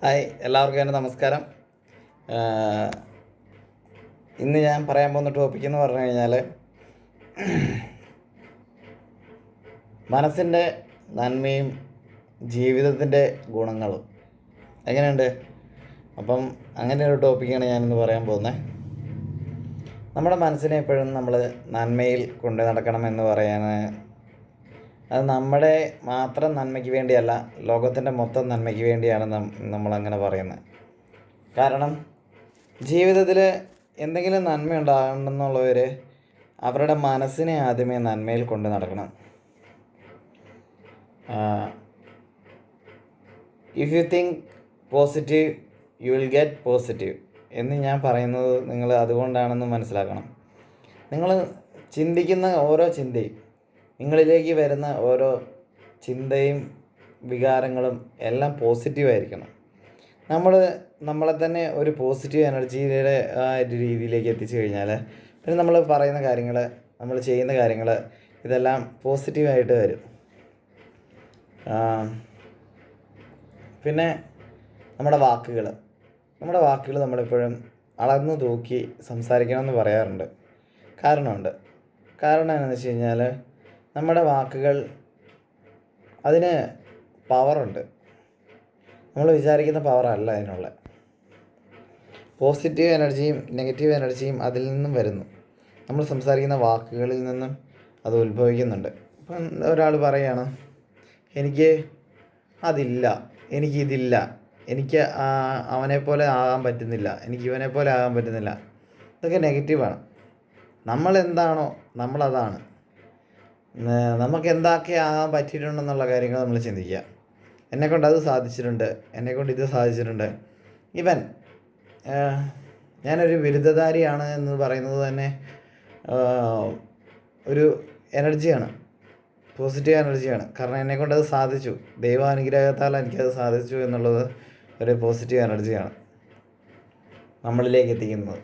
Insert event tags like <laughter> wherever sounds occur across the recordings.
Hi എല്ലാവർക്കും എന്റെ നമസ്കാരം. ഇന്ന് ഞാൻ പറയാൻ പോകുന്ന ടോപ്പിക് എന്ന് പറഞ്ഞു കഴിഞ്ഞാൽ മനസ്സിന്റെ നന്മയും ജീവിതത്തിന്റെ ഗുണങ്ങളും. എങ്ങനെയുണ്ട്? അപ്പം അങ്ങനെ ഒരു ടോപ്പിക്കാണ് ഞാനിന്ന് പറയാൻ പോകുന്നത് നമ്മുടെ മനസ്സിനെ എപ്പോഴും നമ്മൾ നന്മയിൽ കൊണ്ടു നടക്കണമെന്ന് പറയാൻ അത് നമ്മുടെ മാത്രം നന്മയ്ക്ക് വേണ്ടിയല്ല ലോകത്തിന്റെ മൊത്തം നന്മയ്ക്ക് വേണ്ടിയാണ് നമ്മളങ്ങനെ പറയുന്നത്. കാരണം ജീവിതത്തിൽ എന്തെങ്കിലും നന്മ ഉണ്ടാകണമെന്നുള്ളവർ അവരുടെ മനസ്സിനെ ആദ്യമേ നന്മയിൽ കൊണ്ട് നടക്കണം. If you think positive you will get positive എന്ന് ഞാൻ പറയുന്നത് നിങ്ങൾ അതുകൊണ്ടാണെന്ന് മനസ്സിലാക്കണം. നിങ്ങൾ ചിന്തിക്കുന്ന ഓരോ ചിന്തയും നിങ്ങളിലേക്ക് വരുന്ന ഓരോ ചിന്തയും വികാരങ്ങളും എല്ലാം പോസിറ്റീവായിരിക്കണം നമ്മൾ നമ്മളെ തന്നെ ഒരു പോസിറ്റീവ് എനർജിയുടെ ആ ഒരു രീതിയിലേക്ക് എത്തിച്ചു കഴിഞ്ഞാൽ പിന്നെ നമ്മൾ പറയുന്ന കാര്യങ്ങൾ നമ്മൾ ചെയ്യുന്ന കാര്യങ്ങൾ ഇതെല്ലാം പോസിറ്റീവായിട്ട് വരും. പിന്നെ നമ്മുടെ വാക്കുകൾ നമ്മുടെ വാക്കുകൾ നമ്മളെപ്പോഴും അളന്നു തൂക്കി സംസാരിക്കണമെന്ന് പറയാറുണ്ട്. കാരണമുണ്ട്. കാരണം എന്താണെന്ന് വെച്ച് കഴിഞ്ഞാൽ നമ്മുടെ വാക്കുകൾ അതിന് പവറുണ്ട്. നമ്മൾ വിചാരിക്കുന്ന പവറല്ല അതിനുള്ള. പോസിറ്റീവ് എനർജിയും നെഗറ്റീവ് എനർജിയും അതിൽ നിന്നും വരുന്നു. നമ്മൾ സംസാരിക്കുന്ന വാക്കുകളിൽ നിന്നും അത് ഉത്ഭവിക്കുന്നുണ്ട്. ഇപ്പം ഒരാൾ പറയാണ് എനിക്ക് അതില്ല എനിക്കിതില്ല എനിക്ക് അവനെ പോലെ ആകാൻ പറ്റുന്നില്ല എനിക്ക് ഇവനെ പോലെ ആകാൻ പറ്റുന്നില്ല. ഇതൊക്കെ നെഗറ്റീവാണ്. നമ്മൾ എന്താണോ നമ്മളതാണ് നമുക്ക് എന്തൊക്കെ ആകാൻ പറ്റിയിട്ടുണ്ടെന്നുള്ള കാര്യങ്ങൾ നമ്മൾ ചിന്തിക്കുക. എന്നെക്കൊണ്ട് അത് സാധിച്ചിട്ടുണ്ട്. എന്നെക്കൊണ്ട് ഇത് സാധിച്ചിട്ടുണ്ട്. ഇവൻ ഞാനൊരു ബിരുദധാരിയാണ് എന്ന് പറയുന്നത് തന്നെ ഒരു എനർജിയാണ്. പോസിറ്റീവ് എനർജിയാണ്. കാരണം എന്നെക്കൊണ്ട് അത് സാധിച്ചു. ദൈവാനുഗ്രഹത്താൽ എനിക്കത് സാധിച്ചു എന്നുള്ളത് ഒരു പോസിറ്റീവ് എനർജിയാണ് നമ്മളിലേക്ക് എത്തിക്കുന്നത്.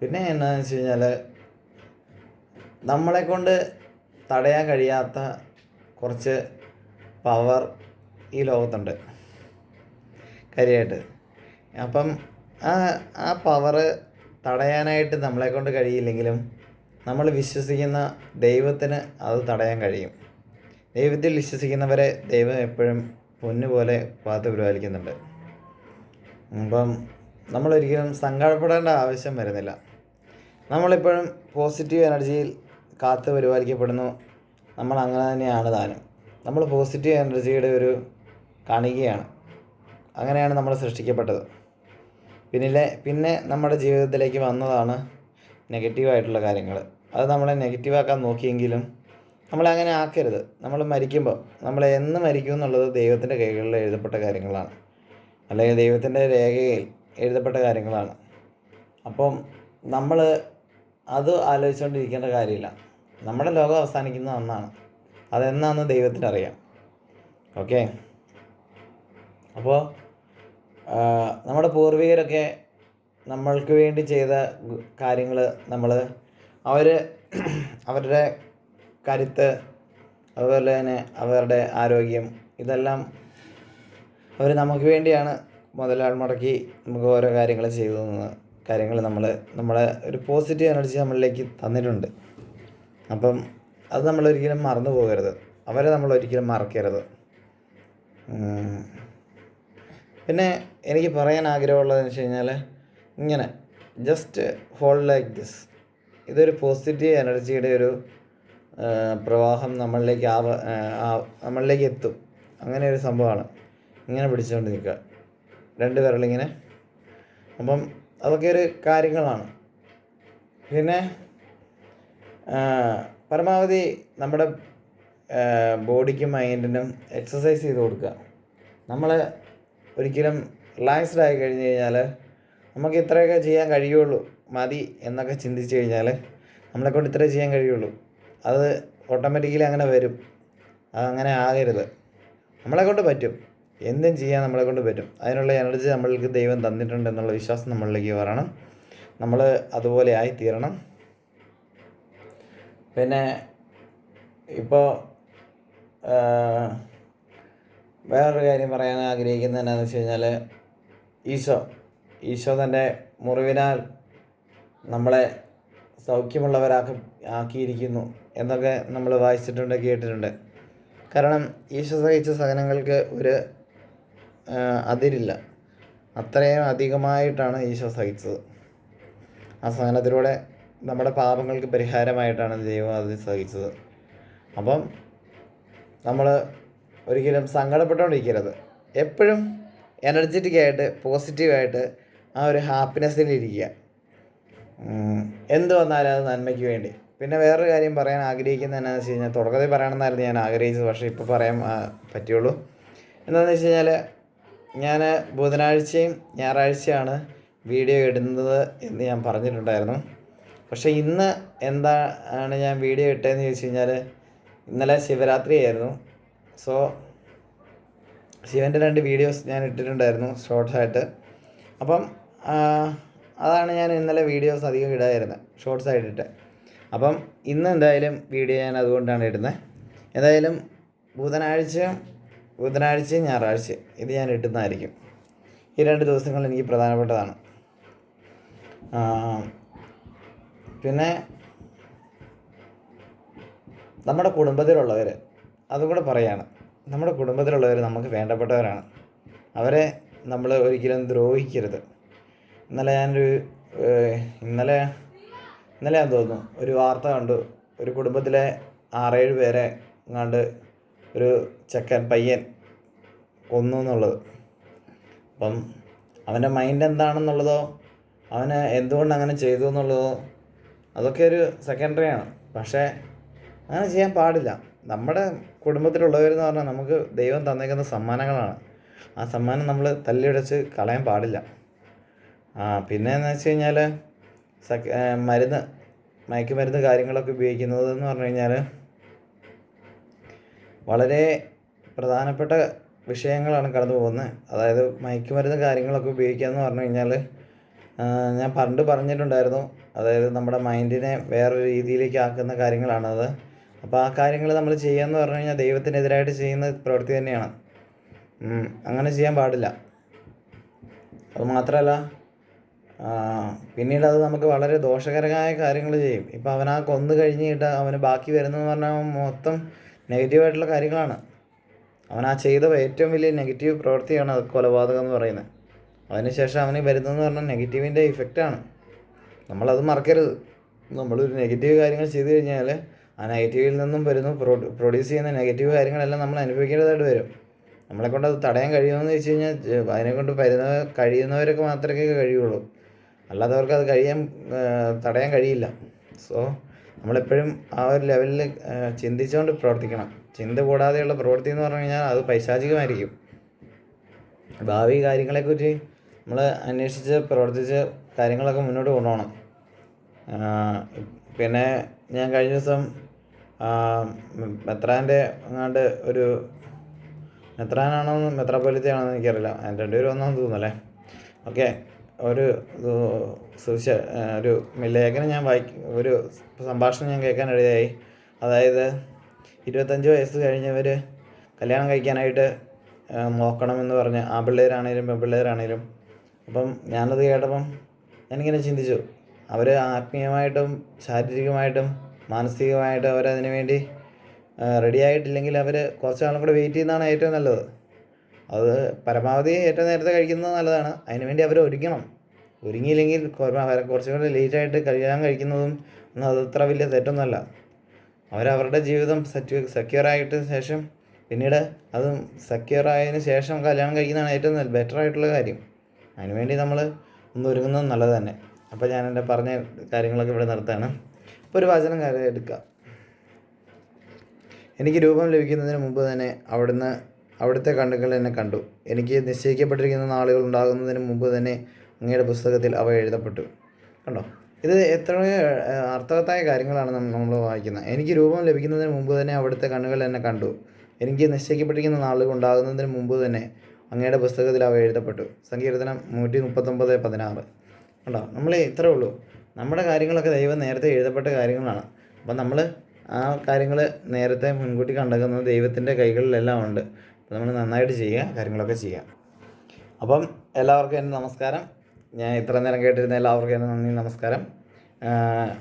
പിന്നെ എന്നാന്ന് വെച്ച് കഴിഞ്ഞാൽ നമ്മളെ കൊണ്ട് തടയാൻ കഴിയാത്ത കുറച്ച് പവർ ഈ ലോകത്തുണ്ട്. കാര്യമായിട്ട് അപ്പം ആ ആ പവറ് തടയാനായിട്ട് നമ്മളെ കൊണ്ട് കഴിയില്ലെങ്കിലും നമ്മൾ വിശ്വസിക്കുന്ന ദൈവത്തിന് അത് തടയാൻ കഴിയും. ദൈവത്തിൽ വിശ്വസിക്കുന്നവരെ ദൈവം എപ്പോഴും പൊന്നുപോലെ കാത്തു പരിപാലിക്കുന്നുണ്ട് അപ്പം നമ്മളൊരിക്കലും സങ്കടപ്പെടേണ്ട ആവശ്യം വരുന്നില്ല. നമ്മളിപ്പോഴും പോസിറ്റീവ് എനർജിയിൽ കാത്തു പരിപാലിക്കപ്പെടുന്നു. നമ്മൾ അങ്ങനെ തന്നെയാണ് താനും നമ്മൾ പോസിറ്റീവ് എനർജിയുടെ ഒരു കാണികയാണ്. അങ്ങനെയാണ് നമ്മൾ സൃഷ്ടിക്കപ്പെട്ടത്. പിന്നിലെ പിന്നെ നമ്മുടെ ജീവിതത്തിലേക്ക് വന്നതാണ് നെഗറ്റീവായിട്ടുള്ള കാര്യങ്ങൾ. അത് നമ്മളെ നെഗറ്റീവാക്കാൻ നോക്കിയെങ്കിലും നമ്മളങ്ങനെ ആക്കരുത്. നമ്മൾ മരിക്കുമ്പോൾ നമ്മൾ എന്ന് മരിക്കും എന്നുള്ളത് ദൈവത്തിന്റെ കൈകളിൽ എഴുതപ്പെട്ട കാര്യങ്ങളാണ്. അല്ലെങ്കിൽ ദൈവത്തിന്റെ രേഖയിൽ എഴുതപ്പെട്ട കാര്യങ്ങളാണ്. അപ്പം നമ്മൾ അത് ആലോചിച്ചുകൊണ്ടിരിക്കേണ്ട കാര്യമില്ല. നമ്മുടെ ലോകം അവസാനിക്കുന്ന ഒന്നാണ്. അതെന്നാന്ന് ദൈവത്തിന് അറിയാം ഓക്കെ അപ്പോൾ നമ്മുടെ പൂർവികരൊക്കെ നമ്മൾക്ക് വേണ്ടി ചെയ്ത കാര്യങ്ങൾ നമ്മൾ അവർ <clears throat> അവരുടെ കരുത്ത് അതുപോലെ തന്നെ അവരുടെ ആരോഗ്യം ഇതെല്ലാം അവർ നമുക്ക് വേണ്ടിയാണ് മുതലാൾ മുടക്കി നമുക്ക് ഓരോ കാര്യങ്ങൾ ചെയ്തു തന്ന കാര്യങ്ങൾ നമ്മൾ നമ്മളെ ഒരു പോസിറ്റീവ് എനർജി നമ്മളിലേക്ക് തന്നിട്ടുണ്ട്. അപ്പം അത് നമ്മൾ ഒരിക്കലും മറന്നു പോകരുത്. അവരെ നമ്മൾ ഒരിക്കലും മറക്കരുത് പിന്നെ എനിക്ക് പറയാൻ ആഗ്രഹമുള്ളതെന്ന് വെച്ച് കഴിഞ്ഞാൽ ഇങ്ങനെ ജസ്റ്റ് ഹോൾഡ് ലൈക്ക് ദിസ് ഇതൊരു പോസിറ്റീവ് എനർജിയുടെ ഒരു പ്രവാഹം നമ്മളിലേക്ക് ആവ നമ്മളിലേക്ക് എത്തും. അങ്ങനെ ഒരു സംഭവമാണ്. ഇങ്ങനെ പിടിച്ചുകൊണ്ട് നിൽക്കുക രണ്ട് വിരലിങ്ങനെ. അപ്പം അതൊക്കെ ഒരു കാര്യങ്ങളാണ്. പിന്നെ പരമാവധി നമ്മുടെ ബോഡിക്കും മൈൻഡിനും എക്സസൈസ് ചെയ്ത് കൊടുക്കുക. നമ്മൾ ഒരിക്കലും റിലാക്സ്ഡ് ആയി കഴിഞ്ഞ് കഴിഞ്ഞാൽ നമുക്ക് ഇത്രയൊക്കെ ചെയ്യാൻ കഴിയുള്ളൂ മതി എന്നൊക്കെ ചിന്തിച്ച് കഴിഞ്ഞാൽ നമ്മളെ കൊണ്ട് ഇത്രേ ചെയ്യാൻ കഴിയുള്ളൂ. അത് ഓട്ടോമാറ്റിക്കലി അങ്ങനെ വരും. അതങ്ങനെ ആകരുത്. നമ്മളെ കൊണ്ട് പറ്റും. എന്തും ചെയ്യാൻ നമ്മളെ കൊണ്ട് പറ്റും. അതിനുള്ള എനർജി നമ്മൾക്ക് ദൈവം തന്നിട്ടുണ്ട് എന്നുള്ള വിശ്വാസം നമ്മളിലേക്ക് വരണം. നമ്മൾ അതുപോലെ ആയിത്തീരണം. പിന്നെ ഇപ്പോൾ വേറൊരു കാര്യം പറയാൻ ആഗ്രഹിക്കുന്നത് എന്നാന്ന് വെച്ച് കഴിഞ്ഞാൽ ഈശോ ഈശോ തന്റെ മുറിവിനാൽ നമ്മളെ സൗഖ്യമുള്ളവരാക്കി ആക്കിയിരിക്കുന്നു എന്നൊക്കെ നമ്മൾ വായിച്ചിട്ടുണ്ട് കേട്ടിട്ടുണ്ട്. കാരണം ഈശോ സഹിച്ച സഹനങ്ങൾക്ക് ഒരു അതിരില്ല. അത്രയും അധികമായിട്ടാണ് ഈശോ സഹിച്ചത്. ആ സഹനത്തിലൂടെ നമ്മുടെ പാപങ്ങൾക്ക് പരിഹാരമായിട്ടാണ് ദൈവം അത് സഹിച്ചത്. അപ്പം നമ്മൾ ഒരിക്കലും സങ്കടപ്പെട്ടുകൊണ്ടിരിക്കരുത്. എപ്പോഴും എനർജറ്റിക് ആയിട്ട് പോസിറ്റീവായിട്ട് ആ ഒരു ഹാപ്പിനെസ്സിലിരിക്കുക എന്ത് വന്നാലും അത് നന്മയ്ക്ക് വേണ്ടി. പിന്നെ വേറൊരു കാര്യം പറയാൻ ആഗ്രഹിക്കുന്നത് എന്നാന്ന് വെച്ച് കഴിഞ്ഞാൽ തുടക്കത്തിൽ പറയണമെന്നായിരുന്നു ഞാൻ ആഗ്രഹിച്ചത് പക്ഷേ ഇപ്പോൾ പറയാൻ പറ്റുള്ളൂ. എന്താണെന്ന് വെച്ച് കഴിഞ്ഞാൽ ഞാൻ ബുധനാഴ്ചയും ഞായറാഴ്ചയാണ് വീഡിയോ ഇടുന്നത് എന്ന് ഞാൻ പറഞ്ഞിട്ടുണ്ടായിരുന്നു. പക്ഷേ ഇന്ന് എന്താണ് ഞാൻ വീഡിയോ ഇട്ടതെന്ന് ചോദിച്ചു കഴിഞ്ഞാൽ ഇന്നലെ ശിവരാത്രി ആയിരുന്നു സോ ശിവന്റെ രണ്ട് വീഡിയോസ് ഞാൻ ഇട്ടിട്ടുണ്ടായിരുന്നു ഷോർട്സായിട്ട്. അപ്പം അതാണ് ഞാൻ ഇന്നലെ വീഡിയോസ് അധികം ഇടായിരുന്നത് ഷോർട്സ് ആയിട്ടിട്ട് അപ്പം ഇന്ന് എന്തായാലും വീഡിയോ ഞാൻ അതുകൊണ്ടാണ് ഇടുന്നത് എന്തായാലും ബുധനാഴ്ച ബുധനാഴ്ചയും ഞായറാഴ്ചയും ഇത് ഞാൻ ഇട്ടുന്നതായിരിക്കും ഈ രണ്ട് ദിവസങ്ങൾ എനിക്ക് പ്രധാനപ്പെട്ടതാണ്. പിന്നെ നമ്മുടെ കുടുംബത്തിലുള്ളവർ അതും കൂടെ പറയാണ്. നമ്മുടെ കുടുംബത്തിലുള്ളവർ നമുക്ക് വേണ്ടപ്പെട്ടവരാണ്. അവരെ നമ്മൾ ഒരിക്കലും ദ്രോഹിക്കരുത്. ഇന്നലെ ഞാനൊരു ഇന്നലെ ഇന്നലെ ഞാൻ തോന്നുന്നു ഒരു വാർത്ത കണ്ടു. ഒരു കുടുംബത്തിലെ ആറേഴ് പേരെ എങ്ങാണ്ട് ഒരു ചെക്കൻ പയ്യൻ കൊന്നു എന്നുള്ളത്. അപ്പം അവന്റെ മൈൻഡ് എന്താണെന്നുള്ളതോ അവന് എന്തുകൊണ്ട് അങ്ങനെ ചെയ്തു എന്നുള്ളതോ അതൊക്കെ ഒരു സെക്കൻഡറി ആണ്. പക്ഷേ അങ്ങനെ ചെയ്യാൻ പാടില്ല. നമ്മുടെ കുടുംബത്തിലുള്ളവരെന്ന് പറഞ്ഞാൽ നമുക്ക് ദൈവം തന്നേക്കുന്ന സമ്മാനങ്ങളാണ്. ആ സമ്മാനം നമ്മൾ തല്ലിയുടച്ച് കളയാൻ പാടില്ല. ആ പിന്നെ എന്ന് വെച്ച് കഴിഞ്ഞാൽ മരുന്ന് മയക്കുമരുന്ന് കാര്യങ്ങളൊക്കെ ഉപയോഗിക്കുന്നത് എന്ന് പറഞ്ഞു കഴിഞ്ഞാൽ വളരെ പ്രധാനപ്പെട്ട വിഷയങ്ങളാണ് കടന്നു പോകുന്നത്. അതായത് മയക്കുമരുന്ന് കാര്യങ്ങളൊക്കെ ഉപയോഗിക്കുക എന്ന് പറഞ്ഞു കഴിഞ്ഞാൽ ഞാൻ പണ്ട് പറഞ്ഞിട്ടുണ്ടായിരുന്നു. അതായത് നമ്മുടെ മൈൻഡിനെ വേറൊരു രീതിയിലേക്ക് ആക്കുന്ന കാര്യങ്ങളാണത് അപ്പോൾ ആ കാര്യങ്ങൾ നമ്മൾ ചെയ്യാന്ന് പറഞ്ഞു കഴിഞ്ഞാൽ ദൈവത്തിനെതിരായിട്ട് ചെയ്യുന്ന പ്രവൃത്തി തന്നെയാണ്. അങ്ങനെ ചെയ്യാൻ പാടില്ല. അത് മാത്രമല്ല പിന്നീട് അത് നമുക്ക് വളരെ ദോഷകരമായ കാര്യങ്ങൾ ചെയ്യും. ഇപ്പോൾ അവൻ ആ കൊന്നു കഴിഞ്ഞിട്ട് അവന് ബാക്കി വരുന്നതെന്ന് പറഞ്ഞാൽ മൊത്തം നെഗറ്റീവായിട്ടുള്ള കാര്യങ്ങളാണ്. അവൻ ആ ചെയ്ത ഏറ്റവും വലിയ നെഗറ്റീവ് പ്രവൃത്തിയാണ് അത് കൊലപാതകം എന്ന് പറയുന്നത്. അതിനുശേഷം അവന് വരുന്നതെന്ന് പറഞ്ഞാൽ നെഗറ്റീവിന്റെ ഇഫക്റ്റാണ്. നമ്മളത് മറക്കരുത്. നമ്മളൊരു നെഗറ്റീവ് കാര്യങ്ങൾ ചെയ്തു കഴിഞ്ഞാൽ ആ നെഗറ്റീവിൽ നിന്നും വരുന്ന പ്രൊ- പ്രൊഡ്യൂസ് ചെയ്യുന്ന നെഗറ്റീവ് കാര്യങ്ങളെല്ലാം നമ്മൾ അനുഭവിക്കേണ്ടതായിട്ട് വരും. നമ്മളെ കൊണ്ട് അത് തടയാൻ കഴിയുമെന്ന് വെച്ച് കഴിഞ്ഞാൽ അതിനെക്കൊണ്ട് അതിനെ കൊണ്ട് പരുന്ന കഴിയുന്നവരൊക്കെ മാത്രമേ കഴിയുള്ളൂ. അല്ലാത്തവർക്ക് അത് കഴിയാൻ തടയാൻ കഴിയില്ല. സോ നമ്മളെപ്പോഴും ആ ഒരു ലെവലിൽ ചിന്തിച്ചുകൊണ്ട് പ്രവർത്തിക്കണം. ചിന്ത കൂടാതെയുള്ള പ്രവൃത്തി എന്ന് പറഞ്ഞു കഴിഞ്ഞാൽ അത് പൈശാചികമായിരിക്കും. ഭാവി കാര്യങ്ങളെക്കുറിച്ച് നമ്മൾ അന്വേഷിച്ച് പ്രവർത്തിച്ച് കാര്യങ്ങളൊക്കെ മുന്നോട്ട് കൊണ്ടുപോകണം. പിന്നെ ഞാൻ കഴിഞ്ഞ ദിവസം മെത്രാന്റെ അങ്ങാണ്ട് ഒരു മെത്രാനാണോ മെത്രാപ്പൊലിത്തയാണോ എനിക്കറിയില്ല. അതിന് രണ്ടുപേരും ഒന്നാന്ന് തോന്നുന്നല്ലേ ഓക്കെ. ഒരു സുവിശ ഒരു ലേഖനം ഞാൻ വായി ഒരു സംഭാഷണം ഞാൻ കേൾക്കാനിടയായി അതായത് ഇരുപത്തഞ്ച് വയസ്സ് കഴിഞ്ഞവർ കല്യാണം കഴിക്കാനായിട്ട് നോക്കണമെന്ന് പറഞ്ഞ് ആ പിള്ളേരാണേലും പെൺപിള്ളേരാണേലും അപ്പം ഞാനത് കേട്ടപ്പം ഞാനിങ്ങനെ ചിന്തിച്ചു. അവർ ആത്മീയമായിട്ടും ശാരീരികമായിട്ടും മാനസികമായിട്ടും അവരതിനു വേണ്ടി റെഡിയായിട്ടില്ലെങ്കിൽ അവർ കുറച്ച് നാളും കൂടെ വെയിറ്റ് ചെയ്യുന്നതാണ് ഏറ്റവും നല്ലത്. അത് പരമാവധി ഏറ്റവും നേരത്തെ കഴിക്കുന്നത് നല്ലതാണ്. അതിന് വേണ്ടി അവർ ഒരുങ്ങണം. ഒരുങ്ങിയില്ലെങ്കിൽ കുറച്ചും കൂടെ ലേറ്റായിട്ട് കല്യാണം കഴിക്കുന്നതും ഒന്നും അതത്ര വലിയ തെറ്റൊന്നുമല്ല. അവരവരുടെ ജീവിതം സെറ്റ് സെക്യൂറായിട്ട് ശേഷം പിന്നീട് അതും സെക്യൂർ ആയതിനു ശേഷം കല്യാണം കഴിക്കുന്നതാണ് ഏറ്റവും നല്ല ബെറ്റർ ആയിട്ടുള്ള കാര്യം. അതിനുവേണ്ടി നമ്മൾ ഒന്ന് ഒരുങ്ങുന്നത് നല്ലത് തന്നെ. അപ്പോൾ ഞാൻ എന്റെ പറഞ്ഞ കാര്യങ്ങളൊക്കെ ഇവിടെ നിർത്താണ് അപ്പോൾ ഒരു വചനം കാര്യം എടുക്കുക എനിക്ക് രൂപം ലഭിക്കുന്നതിന് മുമ്പ് തന്നെ അവിടുന്ന് അവിടുത്തെ കണ്ണുകൾ എന്നെ കണ്ടു. എനിക്ക് നിശ്ചയിക്കപ്പെട്ടിരിക്കുന്ന നാളുകൾ ഉണ്ടാകുന്നതിന് മുമ്പ് തന്നെ അങ്ങയുടെ പുസ്തകത്തിൽ അവ എഴുതപ്പെട്ടു. കണ്ടോ? ഇത് എത്ര അർത്ഥവത്തായ കാര്യങ്ങളാണ് നമ്മൾ വായിക്കുന്നത്. എനിക്ക് രൂപം ലഭിക്കുന്നതിന് മുമ്പ് തന്നെ അവിടുത്തെ കണ്ണുകൾ എന്നെ കണ്ടു. എനിക്ക് നിശ്ചയിക്കപ്പെട്ടിരിക്കുന്ന നാളുകൾ ഉണ്ടാകുന്നതിന് മുമ്പ് തന്നെ അങ്ങയുടെ പുസ്തകത്തിൽ അവ എഴുതപ്പെട്ടു. സങ്കീർത്തനം നൂറ്റി മുപ്പത്തൊമ്പത് പതിനാറ്. കണ്ടോ? നമ്മൾ ഇത്രേ ഉള്ളൂ. നമ്മുടെ കാര്യങ്ങളൊക്കെ ദൈവം നേരത്തെ എഴുതപ്പെട്ട കാര്യങ്ങളാണ്. അപ്പം നമ്മൾ ആ കാര്യങ്ങൾ നേരത്തെ മുൻകൂട്ടി കണ്ടെത്തുന്നത് ദൈവത്തിന്റെ കൈകളിലെല്ലാം ഉണ്ട്. അപ്പോൾ നമ്മൾ നന്നായിട്ട് ചെയ്യുക കാര്യങ്ങളൊക്കെ ചെയ്യുക. അപ്പം എല്ലാവർക്കും എന്റെ നമസ്കാരം. ഞാൻ ഇത്ര നേരം കേട്ടിരുന്ന എല്ലാവർക്കും എന്റെ നന്ദി നമസ്കാരം.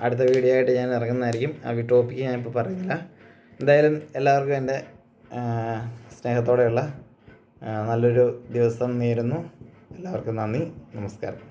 അടുത്ത വീഡിയോ ആയിട്ട് ഞാൻ ഇറങ്ങുന്നതായിരിക്കും. ആ ടോപ്പിക്ക് ഞാൻ ഇപ്പോൾ പറയുന്നില്ല. എന്തായാലും എല്ലാവർക്കും എന്റെ സ്നേഹത്തോടെയുള്ള നല്ലൊരു ദിവസം നേരുന്നു. എല്ലാവർക്കും നന്ദി നമസ്കാരം.